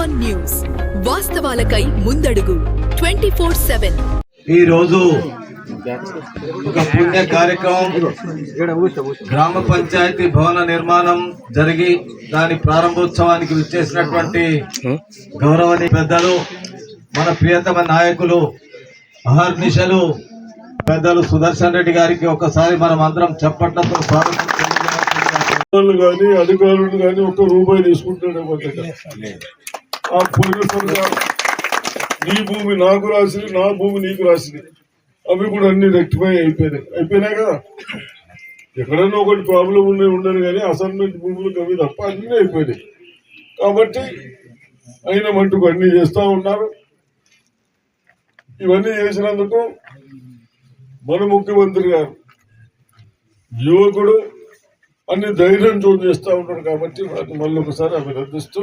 One news వాస్తవాలకై ముందడుగు. Twenty four seven. ఈ రోజు ఒక పుణ్య కార్యక్రమం గ్రామ పంచాయతీ భవన నిర్మాణం జరిగి దాని ప్రారంభోత్సవానికి విచ్చేసినటువంటి గౌరవనీయ పెద్దలు మన ప్రియతమ నాయకులు అహర్నిశలు పెద్దలు సుదర్శన్ రెడ్డి గారికి ఒకసారి మనం అందరం చప్పట్లతో స్వాగతం కానీ అధికారులు కానీ ఒక్క రూపాయి తీసుకుంటాడే ఆ పోలీసులు నీ భూమి నాకు రాసింది నా భూమి నీకు రాసింది. అవి కూడా అన్ని రెక్టిఫై అయిపోయినాయి. అయిపోయినాయి కదా? ఎక్కడైనా ఒకటి ప్రాబ్లం ఉన్నాయి ఉండను కానీ అసైన్మెంట్ భూములు అవి తప్ప అన్నీ అయిపోయినాయి. కాబట్టి అయిన మట్టుకు అన్ని చేస్తూ ఉన్నారు. ఇవన్నీ చేసినందుకు మన ముఖ్యమంత్రి గారు యువకుడు అన్ని ధైర్యం చోటు చేస్తూ ఉంటాడు కాబట్టి వాటిని మళ్ళీ ఒకసారి అభినందిస్తూ